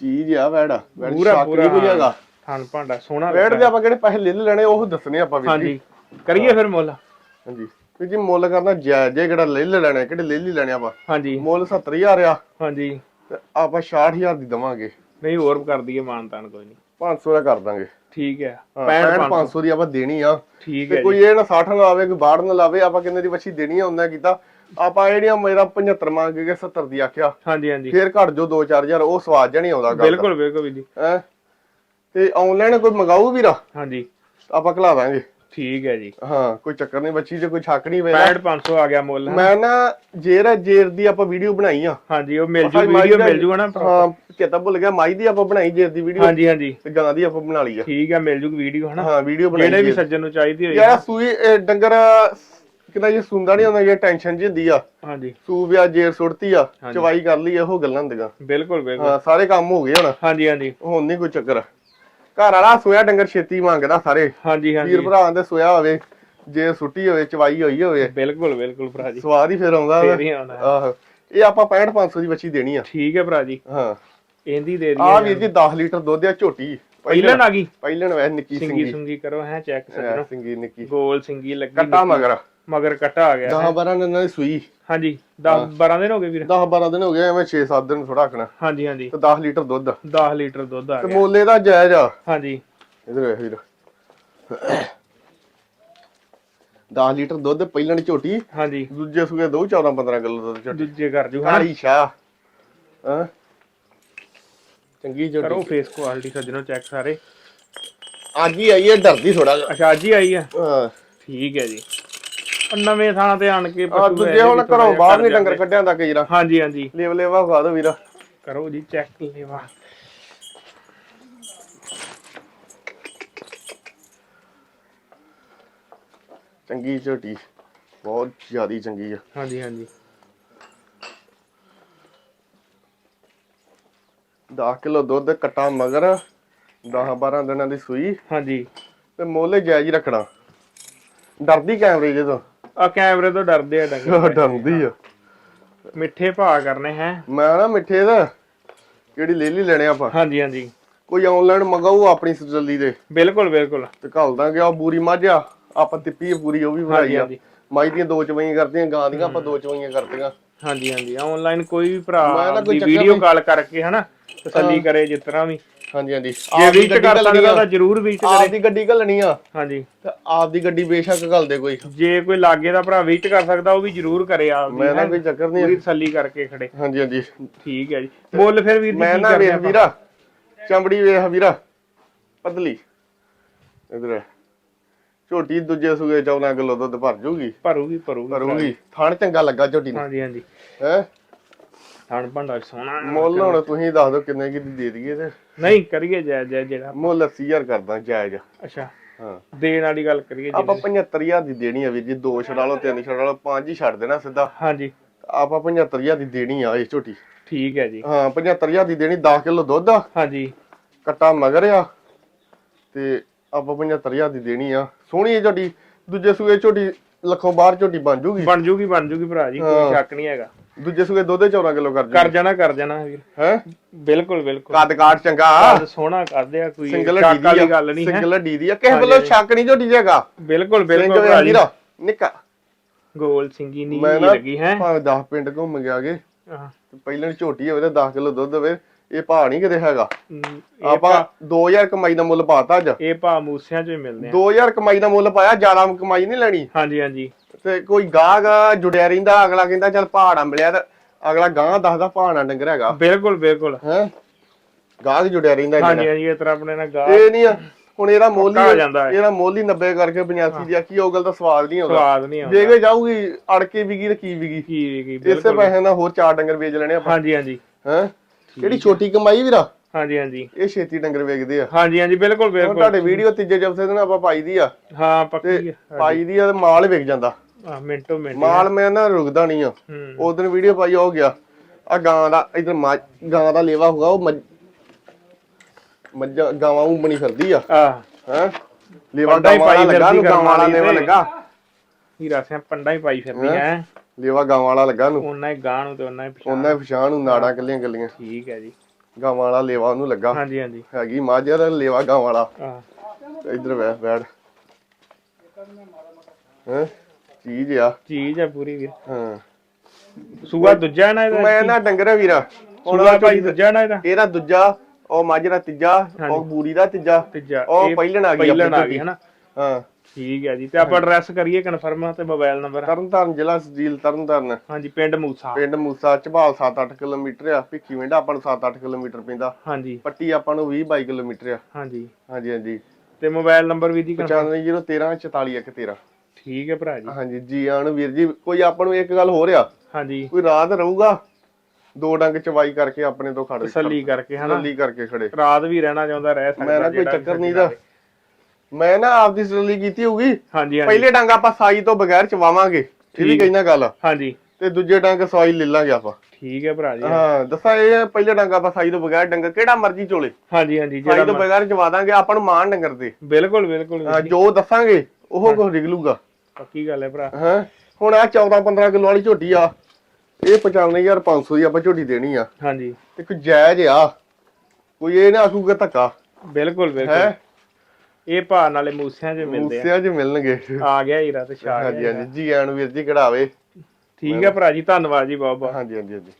S1: ਚੀਜ਼ ਆ ਵੈੜਾ
S2: ਪੂਰਾ ਪੂਰਾ
S1: ਕੋਈ ਹੈਗਾ।
S2: ਥਣ ਭਾਂਡਾ ਸੋਹਣਾ
S1: ਵੈੜ। ਦੇ ਆਪਾਂ ਕਿਹੜੇ ਪੈਸੇ ਲੈ ਲੈਣੇ ਉਹ ਦੱਸਣੇ ਆਪਾਂ ਜੀ।
S2: ਹਾਂਜੀ। ਕਰੀਏ ਫਿਰ ਮੁੱਲ।
S1: ਹਾਂਜੀ। ਵੀ ਜੀ ਮੁੱਲ ਕਰਨਾ ਜਾਇਜ਼ ਜੇ ਕਿਹੜਾ ਲੈ ਲੈ ਲੈਣਾ ਕਿਹੜੇ ਲੈ ਲਈ ਲੈਣੇ ਆਪਾਂ।
S2: ਹਾਂਜੀ।
S1: ਮੁੱਲ 70000 ਆ।
S2: ਹਾਂਜੀ।
S1: ਤੇ ਆਪਾਂ 66000 ਦੀ ਦਵਾਂਗੇ।
S2: ਨਹੀਂ ਹੋਰ ਕਰ ਦਈਏ ਮਾਨਤਾਨ ਕੋਈ ਨਹੀਂ।
S1: 500 ਦਾ ਕਰ ਦਾਂਗੇ।
S2: ਠੀਕ ਹੈ।
S1: 65
S2: 65
S1: 500 ਦੀ ਆਪਾਂ ਦੇਣੀ ਆ।
S2: ਠੀਕ ਹੈ
S1: ਕੋਈ ਇਹ ਨਾ 60 ਨਾ ਲਾਵੇ ਕੋਈ ਬਾੜ ਨਾ ਲਾਵੇ ਆਪਾਂ ਕਿੰਨੇ ਦੀ ਵੱਛੀ ਦੇਣੀ ਆ ਉਹਨਾਂ ਕੀਤਾ। ਆਪਾਂ ਜਿਹੜੀਆਂ ਮੇਰਾ 75 ਮੰਗ ਕੇ 70 ਦੀ ਆਖਿਆ।
S2: ਹਾਂਜੀ ਹਾਂਜੀ।
S1: ਫੇਰ ਘੱਟ ਜੋ 2-4000 ਉਹ ਸਵਾਦ ਜਣੀ ਆਉਂਦਾ ਗੱਲ
S2: ਬਿਲਕੁਲ ਬਿਲਕੁਲ ਵੀਰ ਜੀ।
S1: ਹੈ? ਤੇ ਆਨਲਾਈਨ ਕੋਈ ਮੰਗਾਊ ਵੀਰਾ?
S2: ਹਾਂਜੀ।
S1: ਆਪਾਂ ਖਲਾ ਦਾਂਗੇ।
S2: ਠੀਕ ਹੈ ਜੀ।
S1: ਹਾਂ ਕੋਈ ਚੱਕਰ ਨਹੀਂ ਬੱਚੀ 'ਚ ਕੋਈ ਛੱਕ ਨਹੀਂ ਵੇਲਾ।
S2: 6500 ਆ ਗਿਆ ਮੁੱਲ
S1: ਮੈਂ ਨਾ ਜੇਰ ਜੇਰ ਦੀ ਆਪਾਂ ਵੀਡੀਓ ਬਣਾਈ ਆ।
S2: ਹਾਂਜੀ ਉਹ ਮਿਲ ਜੂ ਵੀਡੀਓ ਮਿਲ ਜੂਗਾ ਨਾ
S1: ਹਾਂ ਚੇਤਾ ਭੁੱਲ ਗਿਆ ਮਾਈ ਦੀ ਆਪਾਂ ਬਣਾਈ ਜੇਰ ਦੀ ਵੀਡੀਓ।
S2: ਹਾਂਜੀ ਹਾਂਜੀ।
S1: ਤੇ ਗਾਂ ਦੀ ਆਪਾਂ ਬਣਾ ਲਈ ਆ।
S2: ਠੀਕ ਹੈ ਮਿਲ ਜੂ ਵੀਡੀਓ ਹਨਾ?
S1: ਹਾਂ ਵੀਡੀਓ ਬਣਾਈ
S2: ਜਿਹੜੇ ਵੀ। ਸੱਜਣ ਨੂੰ ਚਾਹੀਦੀ ਹੋਈ।
S1: ਯਾਰ ਸੂਈ ਡੰਗਰ ਕਿਦਾਂ ਜੇ ਸੁੰਦਾ ਨਹੀਂ ਹੁੰਦਾ ਜੇ ਟੈਨਸ਼ਨ ਜੀ ਹੁੰਦੀ ਆ।
S2: ਹਾਂਜੀ।
S1: ਸੂ ਵਿਆ ਜੇਰ ਸੁੱਟਤੀ ਆ। ਚਵਾਈ ਕਰ ਲਈ ਇਹੋ ਗੱਲਾਂ ਹੁੰਦੀਆਂ।
S2: ਬਿਲਕੁਲ ਬਿਲਕੁਲ।
S1: ਹਾਂ ਸਾਰੇ ਕੰਮ ਹੋ ਗਏ ਹੁਣ।
S2: ਹਾਂਜੀ ਹਾਂਜੀ।
S1: ਹੁਣ ਨਹੀਂ ਕੋਈ ਚੱਕਰ। ਘਰ ਵਾਲਾ ਸੋਇਆ ਡੰਗਰ ਛੇਤੀ ਮੰਗਦਾ ਸਾਰੇ।
S2: ਹਾਂਜੀ
S1: ਵੀਰ
S2: ਹਾਂਜੀ
S1: ਭਰਾ ਦੇ ਸੋਇਆ ਹੋਵੇ ਜੇ ਸੁੱਟੀ ਹੋਵੇ ਚਵਾਈ ਹੋਈ ਹੋਵੇ।
S2: ਬਿਲਕੁਲ ਬਿਲਕੁਲ ਭਰਾ ਜੀ।
S1: ਸਵਾਦ ਹੀ ਫਿਰ ਆਉਂਦਾ
S2: ਫੇਰ। ਹੀ ਆਉਣਾ।
S1: ਆਹੋ। ਇਹ ਆਪਾਂ 65 500 ਦੀ ਬੱਚੀ ਦੇਣੀ ਆ।
S2: ਠੀਕ ਹੈ ਭਰਾ ਜੀ।
S1: ਹਾਂ।
S2: ਇਹਦੀ ਦੇ
S1: ਆ
S2: ਦਈਏ
S1: ਵੀਰ ਜੀ 10 ਲੀਟਰ ਦੁੱਧ ਆ ਝੋਟੀ।
S2: ਪਹਿਲਨ ਆ ਗਈ?
S1: ਪਹਿਲਣ ਵੈ ਨਿੱਕੀ
S2: ਸਿੰਗੀ
S1: ਸਿੰਗੀ।
S2: ਸੁੰਗੀ ਕਰੋ ਹੈ ਚੈੱਕ ਸੱਜਣੋ
S1: ਸਿੰਗੀ ਨਿੱਕੀ।
S2: ਗੋਲ ਸਿੰਗੀ ਲੱਗੀ
S1: ਕੱਟਾ ਮਗਰ।
S2: ਮਗਰ ਕੱਟਾ ਆ ਗਿਆ
S1: 10 12 ਦਿਨਾਂ ਦੀ ਸੂਈ।
S2: ਹਾਂਜੀ 10 12 ਦਿਨ ਹੋ ਗਏ ਵੀਰ।
S1: 10 12 ਦਿਨ ਹੋ ਗਏ ਐਵੇਂ 6 7 ਦਿਨ ਥੋੜਾ ਰੱਖਣਾ।
S2: ਹਾਂਜੀ ਹਾਂਜੀ।
S1: ਤੇ 10 ਲੀਟਰ ਦੁੱਧ।
S2: 10 ਲੀਟਰ ਦੁੱਧ ਆ
S1: ਤੇ
S2: ਗਿਆ।
S1: ਮੋਲੇ ਦਾ ਜਾਇਜ਼ ਆ।
S2: ਹਾਂਜੀ।
S1: ਇਧਰ ਵੇਖ ਵੀਰ। 10 ਲੀਟਰ ਦੁੱਧ ਪਹਿਲਣ ਝੋਟੀ।
S2: ਹਾਂਜੀ।
S1: ਦੂਜੇ ਸੂਏ ਦੋ 14 15 ਕਿਲੋ ਦੁੱਧ ਝੋਟੀ।
S2: ਦੂਜੇ ਕਰ ਜੂ ਹਾਂ?
S1: ਸ਼ਾਹ। ਹਾਂ? ਚੰਗੀ
S2: ਕਰੋ
S1: ਝੋਟੀ
S2: ਫੇਸ ਕੁਆਲਿਟੀ ਸੱਜਣੋ ਚੈੱਕ ਸਾਰੇ।
S1: ਅੱਜ ਹੀ ਆਈ ਹੈ ਡਰਦੀ ਥੋੜਾ
S2: ਅੱਛਾ ਅੱਜ ਹੀ ਆਈ ਆ?
S1: ਹਾਂ।
S2: ਠੀਕ ਹੈ ਜੀ। ਨਵੇਂ ਥਾਂ ਤੇ ਆਣ ਕੇ
S1: ਆ ਦੂਜੇ ਹੁਣ ਘਰੋਂ ਬਾਹਰ ਨਹੀਂ ਡੰਗਰ। ਕੱਢਿਆ ਦਾ ਕਈ ਰਾ
S2: ਹਾਂਜੀ ਹਾਂਜੀ।
S1: ਲੇਵ ਲੇਵਾ ਖਾ ਦੋ ਵੀਰਾ।
S2: ਕਰੋ ਜੀ ਚੈੱਕ ਲੈਵਾ।
S1: ਚੰਗੀ ਝੋਟੀ ਬਹੁਤ ਜ਼ਿਆਦੀ ਚੰਗੀ ਆ।
S2: ਹਾਂਜੀ ਹਾਂਜੀ।
S1: 10 ਕਿਲੋ ਦੁੱਧ ਕਟਾ ਮਗਰ 10 12 ਦਿਨਾਂ ਦੀ ਸੂਈ।
S2: ਹਾਂਜੀ।
S1: ਤੇ ਮੋਲੇ ਜਾਇਜ਼ ਰੱਖਣਾ। ਡਰਦੀ ਕੈਮਰੇ ਜਦੋਂ।
S2: ਆ ਕੈਮਰੇ ਤੋਂ ਡਰਦੇ ਆ ਡੰਗਰ
S1: ਡਰਦੀ ਆ।
S2: ਮਿੱਠੇ ਭਾ ਕਰਨੇ ਹੈ।
S1: ਮੈਂ ਨਾ ਮਿੱਠੇ ਦਾ ਕਿਹੜੀ ਲੈ ਲਈ ਲੈਣੇ ਆਪਾਂ।
S2: ਹਾਂਜੀ ਹਾਂਜੀ।
S1: ਕੋਈ ਆਨਲਾਈਨ ਮੰਗਾਊ ਆਪਣੀ ਤਸੱਲੀ ਦੇ।
S2: ਬਿਲਕੁਲ ਬਿਲਕੁਲ।
S1: ਤੇ ਘੱਲ ਦਾਂਗੇ ਆ ਬੂਰੀ ਮੱਝ ਆਪਾਂ ਤਿੱਪੀ ਪੂਰੀ ਉਹ ਵੀ ਬਣਾਈ ਆ।
S2: ਹਾਂਜੀ।
S1: ਮਾਈ ਦੀਆਂ ਦੋ ਚਵਾਈਆਂ ਕਰਦੀਆਂ ਗਾਂ ਦੀਆਂ ਆਪਾਂ ਦੋ ਚਵਾਈਆਂ ਕਰਦੀਆਂ।
S2: ਹਾਂਜੀ ਹਾਂਜੀ। ਆਨਲਾਈਨ ਕੋਈ ਵੀ
S1: ਮੈਂ
S2: ਭਰਾ
S1: ਨਾ ਕੋਈ
S2: ਦੀ
S1: ਚੱਕਰ
S2: ਵੀਡੀਓ
S1: ਨਹੀਂ।
S2: ਕਾਲ ਕਰਕੇ ਹਨਾ ਤਸੱਲੀ ਕਰੇ ਜਿਸ ਤਰ੍ਹਾਂ ਵੀ।
S1: ਹਾਂਜੀ ਹਾਂਜੀ।
S2: ਜੇ
S1: ਗੱਡੀ
S2: ਕਰ ਸਕਦਾ
S1: ਆ।
S2: ਤਾਂ ਜ਼ਰੂਰ
S1: ਆਪ
S2: ਕਰੇ।
S1: ਦੀ ਗੱਡੀ ਘੱਲਣੀ ਆ।
S2: ਹਾਂਜੀ।
S1: ਤੇ ਆਪ ਦੀ ਗੱਡੀ ਬੇਸ਼ੱਕ ਘੱਲ ਦੇ ਕੋਈ।
S2: ਜੇ ਕੋਈ ਲਾਗੇ ਦਾ ਭਰਾ ਵਿਜ਼ਿਟ ਕਰ ਸਕਦਾ ਉਹ ਵੀ ਜ਼ਰੂਰ ਕਰੇ ਆਪ ਦੀ
S1: ਮੈਂ ਨਾ। ਕੋਈ ਚੱਕਰ ਨਹੀਂ
S2: ਪੂਰੀ ਤਸੱਲੀ ਕਰਕੇ ਖੜੇ।
S1: ਹਾਂਜੀ ਹਾਂਜੀ।
S2: ਠੀਕ ਹੈ ਜੀ। ਮੁੱਲ ਫਿਰ ਵੀਰ ਜੀ
S1: ਮੈਂ ਨਾ ਵੇਖ? ਵੀਰਾ ਚਮੜੀ ਵੇਖ ਵੀਰਾ। ਪਤਲੀ। ਇਧਰ। ਝੋਟੀ ਦੂਜੇ ਸੂਏ 14 ਕਿਲੋ ਦੁੱਧ ਭਰ ਜੂਗੀ।
S2: ਭਰੂਗੀ ਭਰੂਗੀ।
S1: ਭਰੂਗੀ। ਥਣ ਚੰਗਾ ਲੱਗਾ ਝੋਟੀ ਨੂੰ।
S2: ਹਾਂਜੀ ਹਾਂਜੀ।
S1: ਹੈ?
S2: ਥਣ ਭੰਡਾ ਸੋਹਣਾ
S1: ਮੁੱਲ ਹੁਣ ਤੁਸੀਂ ਦੱਸ ਦਿਓ ਕਿੰਨੇ ਕੀ ਦੀ ਦੇ ਦਈਏ ਤੇ।
S2: ਨਹੀਂ ਕਰੀਏ ਜੈ ਜੈ ਜਿਹੜਾ।
S1: ਮੁੱਲ 80000 ਕਰਦਾ ਜਾਇਜ਼।
S2: ਅੱਛਾ।
S1: ਹਾਂ।
S2: ਦੇਣ ਵਾਲੀ ਗੱਲ ਕਰੀਏ
S1: ਆਪਾਂ
S2: ਜੀ
S1: 75000 ਦੀ ਦੇਣੀ ਆ ਵੀਰ ਜੀ ਦੋ ਛੜਾ ਲਓ ਤਿੰਨ ਛੜਾ ਲਓ ਪੰਜ ਹੀ ਛੱਡ ਦੇਣਾ ਸਿੱਧਾ।
S2: ਹਾਂਜੀ।
S1: ਆਪਾਂ 75000 ਦੀ ਦੇਣੀ ਆ ਇਹ ਝੋਟੀ।
S2: ਠੀਕ ਹੈ ਜੀ।
S1: ਹਾਂ 75000 ਦੀ ਦੇਣੀ 10 ਕਿਲੋ ਦੁੱਧ ਆ।
S2: ਹਾਂਜੀ।
S1: ਕੱਟਾ ਮਗਰ ਆ। ਤੇ ਆਪਾਂ 75000 ਦੀ ਦੇਣੀ ਆ। ਸੋਹਣੀ ਹੈ ਝੋਟੀ ਦੂਜੇ ਸੂਏ ਝੋਟੀ ਲੱਖੋਂ ਬਾਹਰ ਝੋਟੀ ਬਣ ਜੂਗੀ।
S2: ਬਣ ਜੂਗੀ ਬਣ ਜੂਗੀ ਭਰਾ ਜੀ ਕੋਈ। ਸ਼ੱਕ ਨਹੀਂ ਹੈਗਾ।
S1: ਦੂਜੇ ਸੂਏ ਦੁੱਧ 14 ਕਿਲੋ ਕਰ
S2: ਕਰ ਜਾਣਾ। ਕਰ ਜਾਣਾ ਵੀਰ।
S1: ਹੈ?
S2: ਬਿਲਕੁਲ ਬਿਲਕੁਲ।
S1: ਕੱਦ ਕਾਠ ਚੰਗਾ।
S2: ਕੱਦ ਸੋਹਣਾ ਕਰਦੇ ਆ ਕੋਈ
S1: ਸਿੰਗਲ
S2: ਸ਼ੱਕ ਵਾਲੀ
S1: ਦੀ
S2: ਗੱਲ ਨਹੀਂ ਹੈ?
S1: ਸਿੰਗਲ ਡੀ ਦੀ ਆ। ਕਿਸੇ ਵੱਲੋਂ। ਸ਼ੱਕ ਨਹੀਂ ਝੋਟੀ ਜਗਾ
S2: ਬਿਲਕੁਲ ਬਿਲਕੁਲ
S1: ਸਿੰਗਲ
S2: ਭਰਾ ਜੀ
S1: ਵੀਰਾ ਨਿੱਕਾ।
S2: ਗੋਲ ਸਿੰਗੀ ਨੀ
S1: ਮੈਂ ਨਾ
S2: ਲੱਗੀ ਹੈ?
S1: ਭਾਵੇਂ 10 ਪਿੰਡ ਘੁੰਮ ਗਿਆ ਗੇ
S2: ਹਾਂ।
S1: ਪਹਿਲਾਂ ਝੋਟੀ ਹੋਵੇ ਤੇ 10 ਕਿਲੋ ਦੁੱਧ ਹੋਵੇ ਇਹ ਭਾਅ ਨਹੀਂ ਕਿਤੇ ਹੈਗਾ। ਆਪਾਂ 2000 ਕਮਾਈ ਦਾ ਮੁੱਲ ਪਾਤਾ ਅੱਜ।
S2: ਇਹ ਭਾ ਮੂਸਿਆਂ ਚੋਂ ਹੀ ਮਿਲਦੇ ਆ।
S1: 2000 ਕਮਾਈ ਦਾ ਮੁੱਲ ਪਾਇਆ ਜ਼ਿਆਦਾ ਕਮਾਈ ਨਹੀਂ ਲੈਣੀ।
S2: ਹਾਂਜੀ ਹਾਂਜੀ।
S1: ਤੇ ਕੋਈ ਗਾਹਕ ਜੁੜਿਆ ਰਹਿੰਦਾ ਅਗਲਾ ਕਹਿੰਦਾ ਚੱਲ ਪਹਾੜਾ ਮਿਲਿਆ ਤੇ ਅਗਲਾ ਗਾਂ ਦੱਸਦਾ ਪਹਾੜਾ ਡੰਗਰ ਹੈਗਾ।
S2: ਬਿਲਕੁਲ ਬਿਲਕੁਲ।
S1: ਹੈ? ਗਾਹਕ ਜੁੜਿਆ ਰਹਿੰਦਾ ਇਹਦੇ
S2: ਹਾਂਜੀ
S1: ਨਾਲ।
S2: ਹਾਂਜੀ ਇਸ ਤਰ੍ਹਾਂ ਆਪਣੇ ਨਾਲ ਗਾ
S1: ਇਹ ਨਹੀਂ ਆ ਹੁਣ ਇਹਦਾ ਮੁੱਲ
S2: ਪੱਕਾ ਹੋ
S1: ਹੀ
S2: ਜਾਂਦਾ ਹੈ।
S1: ਇਹਦਾ ਮੁੱਲ ਹੀ 90 ਕਰਕੇ 85 ਦੀ ਆ ਕੀ ਉਹ ਗੱਲ ਦਾ ਸਵਾਲ ਨਹੀਂ ਹੋਗਾ
S2: ਸਵਾਦ ਨਹੀਂ ਆਉਂਦਾ।
S1: ਵੇਗੇ ਜਾਊਗੀ ਅੜ ਕੇ ਵਿਗੀ ਤੇ ਕੀ ਵਿਗੀ
S2: ਕੀ ਕੀ
S1: ਇਸੇ
S2: ਬਿਲਕੁਲ।
S1: ਪੈਸੇ ਨਾਲ ਹੋਰ ਚਾਰ ਡੰਗਰ ਵੇਚ ਲੈਣੇ ਆਪਾਂ।
S2: ਹਾਂਜੀ ਹਾਂਜੀ।
S1: ਹੈ? ਜਿਹੜੀ ਛੋਟੀ ਕਮਾਈ ਵੀਰਾ?
S2: ਹਾਂਜੀ ਹਾਂਜੀ।
S1: ਇਹ ਛੇਤੀ ਡੰਗਰ ਵੇਚਦੇ ਆ।
S2: ਹਾਂਜੀ ਹਾਂਜੀ ਬਿਲਕੁਲ
S1: ਹੁਣ
S2: ਬਿਲਕੁਲ।
S1: ਤੁਹਾਡੇ ਵੀਡੀਓ ਤੀਜੇ ਚੌਥੇ ਦਿਨ ਆਪਾਂ ਪਾਈ ਦੀ ਆ।
S2: ਹਾਂ ਪੱਕੀ ਆ।
S1: ਪਾਈ ਦੀ ਆ ਤੇ ਮਾਲ ਵਿਕ ਜਾਂਦਾ।
S2: ਆ ਮਿੰਟੋ ਮਿੰਟ
S1: ਮਾਲ ਮੈਂ ਨਾ ਰੁਕਦਾ ਨਹੀਂ ਆ।
S2: ਹੂੰ।
S1: ਉਸ ਦਿਨ ਵੀਡੀਓ ਪਾਈ ਹੋ ਗਿਆ। ਆ ਗਾਂ ਦਾ ਇਧਰ ਗਾਂ ਦਾ ਲੇਵਾ ਹੋਗਾ ਉਹ ਮੱਝ- ਗਾਵਾਂ ਉਹ ਬਣੀ ਫਿਰਦੀ ਆ। ਹੈ? ਲੇਵਾ
S2: ਹੀ
S1: ਗਾਵਾਂ ਵਾਲਾ
S2: ਪਾਈ
S1: ਲੱਗਾ ਨੂੰ ਗਾਵਾਂ ਵਾਲਾ
S2: ਕਰਮ
S1: ਲੇਵਾ
S2: ਵਾਲੀ
S1: ਲੱਗਾ।
S2: ਹੀਰਾ ਸਿੰਘ ਪੰਡਾ ਹੀ ਪਾਈ ਫਿਰਦੀ ਹੈ?
S1: ਲੇਵਾ ਗਾਵਾਂ ਵਾਲਾ ਲੱਗਾ ਨੂੰ
S2: ਉਹਨਾਂ ਹੀ ਗਾਂ ਨੂੰ ਤੇ ਉਹਨਾਂ ਹੀ ਪਛਾਣ।
S1: ਉਹਨਾਂ ਪਛਾਣ ਨੂੰ ਨਾੜਾਂ ਕੱਲੀਆਂ ਕੱਲੀਆਂ।
S2: ਠੀਕ ਹੈ ਜੀ।
S1: ਗਾਵਾਂ ਵਾਲਾ ਲੇਵਾ ਉਹਨੂੰ ਲੱਗਾ।
S2: ਹਾਂਜੀ ਹਾਂਜੀ।
S1: ਹੈਗੀ ਮੱਝ ਦਾ ਲੇਵਾ ਗਾਵਾਂ ਵਾਲਾ।
S2: ਆ
S1: ਇਧਰ ਬੈਠ। ਹੈ? ਚੀਜ਼ ਆ।
S2: ਚੀਜ਼ ਆ ਪੂਰੀ ਵੀਰ
S1: ਹਾਂ।
S2: ਸੂਆ ਦੂਜਾ ਨਾ ਇਹਦਾ
S1: ਮੈਂ ਨਾ ਡੰਗਰ ਵੀਰਾ
S2: ਸੂਆ ਭਾਈ ਦੂਜਾ ਨਾ ਇਹਦਾ?
S1: ਇਹਦਾ ਦੂਜਾ ਉਹ ਦਾ ਤੀਜਾ। ਉਹ ਬੂਰੀ ਦਾ ਤੀਜਾ
S2: ਤੀਜਾ।
S1: ਉਹ ਪਹਿਲਣ ਆ ਗਈ
S2: ਪਹਿਲਣ
S1: ਆਪਣੀ
S2: ਆ
S1: ਝੋਟੀ।
S2: ਗਈ ਹਨਾ?
S1: ਹਾਂ।
S2: ਠੀਕ ਹੈ ਜੀ ਤੇ ਆਪਾਂ ਐਡਰੈਸ ਕਰੀਏ ਕਨਫਰਮ ਤੇ ਮੋਬਾਈਲ ਨੰਬਰ
S1: ਤਰਨਤਾਰਨ ਜ਼ਿਲ੍ਹਾ ਸਜੀਲ ਤਰਨਤਾਰਨ।
S2: ਹਾਂਜੀ ਪਿੰਡ ਮੂਸਾ।
S1: ਪਿੰਡ ਮੂਸਾ ਚਬਾਲ 7-8 ਕਿਲੋਮੀਟਰ ਆ ਭਿੱਖੀ ਵਿੰਡਾ ਆਪਾਂ ਨੂੰ 7-8 ਕਿਲੋਮੀਟਰ ਪੈਂਦਾ।
S2: ਹਾਂਜੀ।
S1: ਪੱਟੀ ਆਪਾਂ ਨੂੰ 20-22 ਕਿਲੋਮੀਟਰ ਆ।
S2: ਹਾਂਜੀ।
S1: ਹਾਂਜੀ ਹਾਂਜੀ।
S2: ਤੇ ਮੋਬਾਈਲ ਨੰਬਰ ਵੀ ਦੀ confirm-
S1: 9501344113
S2: ਠੀਕ ਹੈ ਭਰਾ ਜੀ।
S1: ਹਾਂਜੀ ਜੀ ਆਣ ਵੀਰ ਜੀ ਕੋਈ ਆਪਾਂ ਨੂੰ ਇੱਕ ਗੱਲ ਹੋ ਰਿਹਾ
S2: ਹਾਂਜੀ।
S1: ਕੋਈ ਰਾਤ ਰਹੂਗਾ? ਦੋ ਡੰਗ ਚਵਾਈ ਕਰਕੇ ਆਪਣੇ ਤੋਂ ਖੜ
S2: ਤਸੱਲੀ ਕਰਕੇ ਹਨਾ?
S1: ਤਸੱਲੀ ਕਰਕੇ ਖੜੇ।
S2: ਰਾਤ ਵੀ ਰਹਿਣਾ ਚਾਹੁੰਦਾ ਰਹਿ ਸਕਦਾ
S1: ਮੈਂ ਨਾ ਕੋਈ ਚੱਕਰ ਨਹੀਂ ਦਾ। ਮੈਂ ਨਾ ਆਪਦੀ ਤਸੱਲੀ ਕੀਤੀ ਹੋਊਗੀ।
S2: ਹਾਂਜੀ ਹਾਂਜੀ।
S1: ਪਹਿਲੇ ਡੰਗ ਆਪਾਂ ਸਾਈ ਤੋਂ ਬਗੈਰ ਚਵਾਵਾਂਗੇ। ਇਹ ਵੀ
S2: ਠੀਕ।
S1: ਕਹਿਣਾ ਗੱਲ।
S2: ਹਾਂਜੀ।
S1: ਤੇ ਦੂਜੇ ਡੰਗ ਸਾਈ ਲੈ ਲਾਂਗੇ ਆਪਾਂ।
S2: ਠੀਕ ਹੈ ਭਰਾ ਜੀ।
S1: ਹਾਂ ਦੱਸਾਂ ਇਹ ਪਹਿਲੇ ਡੰਗ ਆਪਾਂ ਸਾਈ ਤੋਂ ਬਗੈਰ ਡੰਗ ਕਿਹੜਾ ਮਰਜ਼ੀ ਚੋਲੇ।
S2: ਹਾਂਜੀ ਹਾਂਜੀ
S1: ਸਾਈ ਤੋਂ ਬਗੈਰ ਚਵਾ ਦਾਂਗੇ ਆਪਾਂ ਨੂੰ ਮਾਣ ਡੰਗਰ ਤੇ
S2: ਬਿਲਕੁਲ ਬਿਲਕੁਲ।
S1: ਜੋ ਦੱਸਾਂਗੇ ਉਹ ਕੁਝ ਨਿਕਲੂਗਾ।
S2: ਪੱਕੀ ਗੱਲ ਹੈ ਭਰਾ।
S1: ਹਾਂ? ਹੁਣ ਆ 14 15 ਕਿਲੋ ਵਾਲੀ ਝੋਟੀ ਆ। ਇਹ 95500 ਦੀ ਆਪਾਂ ਝੋਟੀ ਦੇਣੀ ਆ।
S2: ਹਾਂਜੀ।
S1: ਤੇ ਕੋਈ ਜਾਇਜ਼ ਆ। ਕੋਈ ਇਹ ਨਾ ਆਖੂਗਾ ਧੱਕਾ।
S2: ਬਿਲਕੁਲ ਬਿਲਕੁਲ।
S1: ਹੈ?
S2: ਇਹ ਭਾ ਨਾਲੇ ਮੂਸਿਆਂ 'ਚ ਮਿਲਦੇ ਆ।
S1: ਮੂਸਿਆਂ 'ਚ ਮਿਲਣਗੇ।
S2: ਆ ਗਿਆ ਹੀਰਾ ਤੇ ਛਾ
S1: ਹਾਂਜੀ
S2: ਗਿਆ
S1: ਹਾਂਜੀ ਜੀ ਆਣ ਵੀਰ ਜੀ ਕਢਾਵੇ।
S2: ਠੀਕ ਹੈ ਭਰਾ ਜੀ ਧੰਨਵਾਦ ਜੀ ਬਹੁਤ ਬਹੁਤ
S1: ਹਾਂਜੀ ਹਾਂਜੀ ਹਾਂਜੀ।